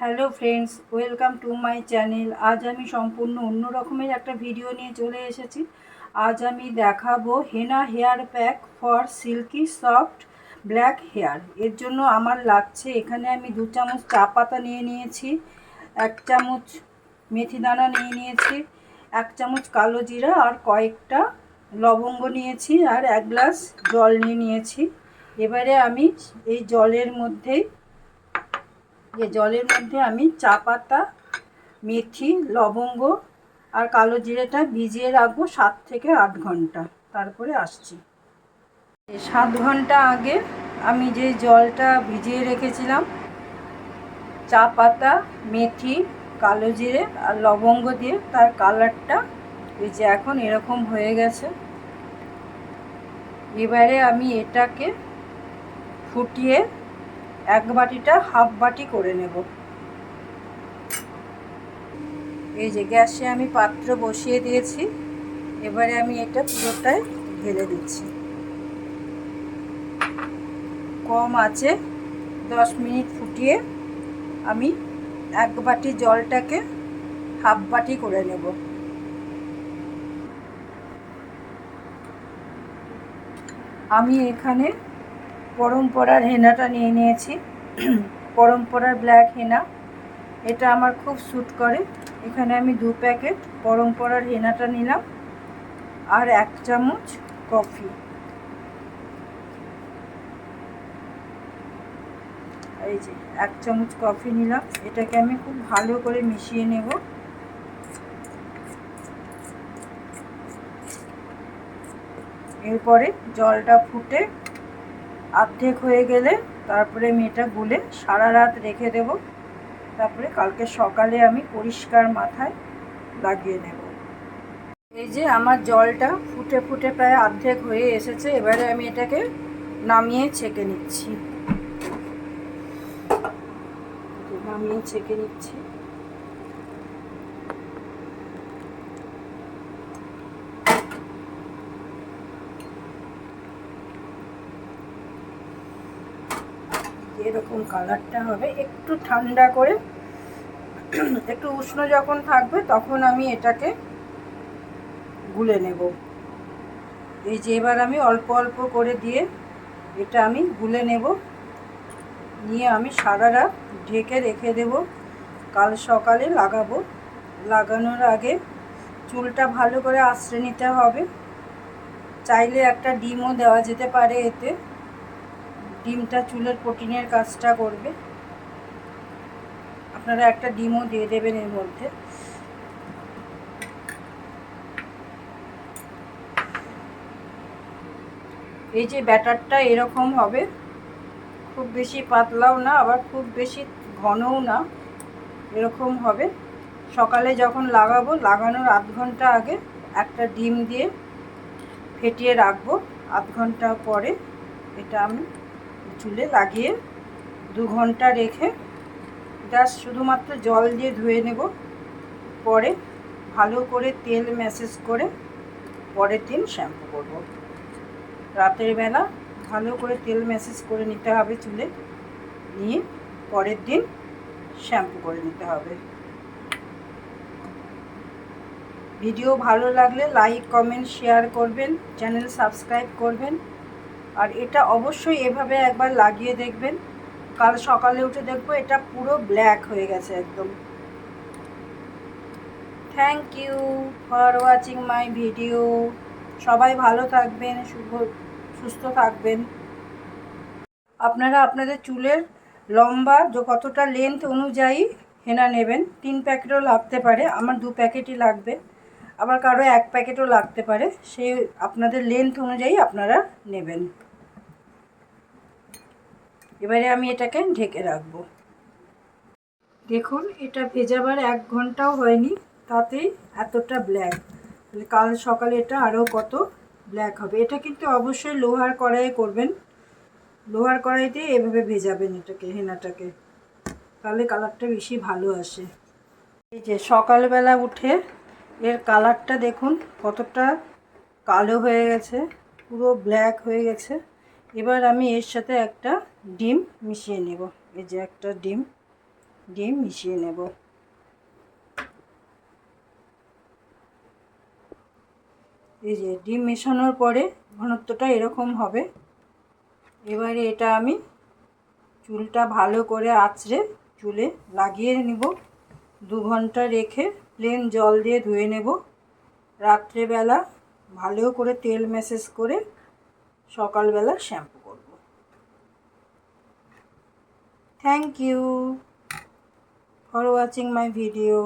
Hello friends, welcome to my channel. আজ আমি সম্পূর্ণ অন্য রকমের একটা ভিডিও নিয়ে চলে এসেছি। আজ আমি দেখাবো henna hair pack for silky soft black hair. এর জন্য আমার লাগছে, এখানে আমি দু চামচ চা পাতা নিয়ে নিয়েছি, এক চামচ মেথি দানা নিয়ে নিয়েছি, এক চামচ কালো জিরা আর কয়েকটা লবঙ্গ নিয়েছি আর এক গ্লাস জল নিয়ে নিয়েছি। এবারে আমি এই জলের মধ্যেই যে জলের মধ্যে আমি চা পাতা, মেথি, লবঙ্গ আর কালো জিরেটা ভিজিয়ে রাখব সাত থেকে আট ঘণ্টা। তারপরে আসছি। সাত ঘণ্টা আগে আমি যে জলটা ভিজিয়ে রেখেছিলাম, চা পাতা, মেথি, কালো জিরে আর লবঙ্গ দিয়ে তার কালারটা এই যে এখন এরকম হয়ে গেছে। এবারে আমি এটাকে ফুটিয়ে এক বাটিটা হাফ বাটি করে নেব। এই যে গ্যাসে আমি পাত্র বসিয়ে দিয়েছি। এবারে আমি এটা পুরোটাই ঢেলে দিচ্ছি। কম আছে, দশ মিনিট ফুটিয়ে আমি এক বাটি জলটাকে হাফ বাটি করে নেব। আমি এখানে পরম্পরার হেনাটা নিয়ে নিয়েছি। পরম্পরার ব্ল্যাক হেনা। এটা আমার খুব স্যুট করে। এখানে আমি দু প্যাকেট পরম্পরার হেনাটা নিলাম আর এক চামচ কফি। এই যে, এক চামচ কফি নিলাম। এটাকে আমি খুব ভালো করে মিশিয়ে নেব। এরপরে জলটা ফুটে অর্ধেক হয়ে গেলে তারপরে আমি এটা গুলে সারা রাত রেখে দেব। তারপরে কালকে সকালে আমি পরিষ্কার মাথায় লাগিয়ে নেব। এই যে আমার জলটা ফুটে ফুটে প্রায় অর্ধেক হয়ে এসেছে, এবারে আমি এটাকে নামিয়ে ছেঁকে নিচ্ছি। নামিয়ে ছেঁকে নিচ্ছি। এরকম কালারটা হবে, একটু ঠান্ডা করে, একটু উষ্ণ যখন থাকবে তখন আমি এটাকে গুলে নেব। এই যে এবার আমি অল্প অল্প করে দিয়ে এটা আমি গুলে নেব। নিয়ে আমি সারা রাত ঢেকে রেখে দেব। কাল সকালে লাগাবো। লাগানোর আগে চুলটা ভালো করে আশ্রে নিতে হবে। চাইলে একটা ডিমও দেওয়া যেতে পারে এতে। ডিমটা চুলের প্রোটিনের কাজটা করবে। আপনারা একটা ডিমও দিয়ে দেবেন এর মধ্যে। এই যে ব্যাটারটা এরকম হবে। খুব বেশি পাতলাও না, আবার খুব বেশি ঘনও না, এরকম হবে। সকালে যখন লাগাবো, লাগানোর আধ ঘণ্টা আগে একটা ডিম দিয়ে ফেটিয়ে রাখব। আধ ঘণ্টা পরে এটা আমি চুলে লাগিয়ে দু ঘণ্টা রেখে জাস্ট শুধুমাত্র জল দিয়ে ধুয়ে নেব। পরে ভালো করে তেল ম্যাসেজ করে পরের দিন শ্যাম্পু করব। রাতের বেলা ভালো করে তেল ম্যাসেজ করে নিতে হবে চুলে। নিয়ে পরের দিন শ্যাম্পু করে নিতে হবে। ভিডিও ভালো লাগলে লাইক কমেন্ট শেয়ার করবেন চ্যানেল সাবস্ক্রাইব করবেন। আর এটা অবশ্যই এভাবে একবার লাগিয়ে দেখবেন। কাল সকালে উঠে দেখব, এটা পুরো ব্ল্যাক হয়ে গেছে একদম। Thank you for watching my video সবাই ভালো থাকবেন, শুভ, সুস্থ থাকবেন। আপনারা আপনাদের চুলের লম্বা যে কতটা লেন্থ অনুযায়ী হেনা নেবেন, তিন প্যাকেটও লাগতে পারে, আমার দু প্যাকেটই লাগবে। আবার কারও এক প্যাকেটও লাগতে পারে, সেই আপনাদের লেন্থ অনুযায়ী আপনারা নেবেন। এবারে আমি এটাকে ঢেকে রাখব। দেখুন, এটা ভেজাবার এক ঘন্টাও হয়নি, তাতেই এতটা ব্ল্যাক কাল সকালে এটা আরও কত ব্ল্যাক হবে। এটা কিন্তু অবশ্যই লোহার কড়াইয়ে করবেন। লোহার কড়াইতে এভাবে ভেজাবেন এটাকে, হেনাটাকে। তাহলে কালারটা বেশি ভালো আসে। এই যে সকালবেলা উঠে এর কালারটা দেখুন, কতটা কালো হয়ে গেছে, পুরো ব্ল্যাক হয়ে গেছে। এবার আমি এর সাথে একটা ডিম মিশিয়ে নেব। এই যে একটা ডিম ডিম মিশিয়ে নেব। এই যে ডিম মেশানোর পরে ঘনত্বটা এরকম হবে। এবারে এটা আমি চুলটা ভালো করে আঁচড়ে চুলে লাগিয়ে নিব। দু ঘণ্টা রেখে প্লেন জল দিয়ে ধুয়ে নেব। রাত্রেবেলা ভালো করে তেল ম্যাসেজ করে সকালবেলা শ্যাম্পু করব। Thank you for watching my video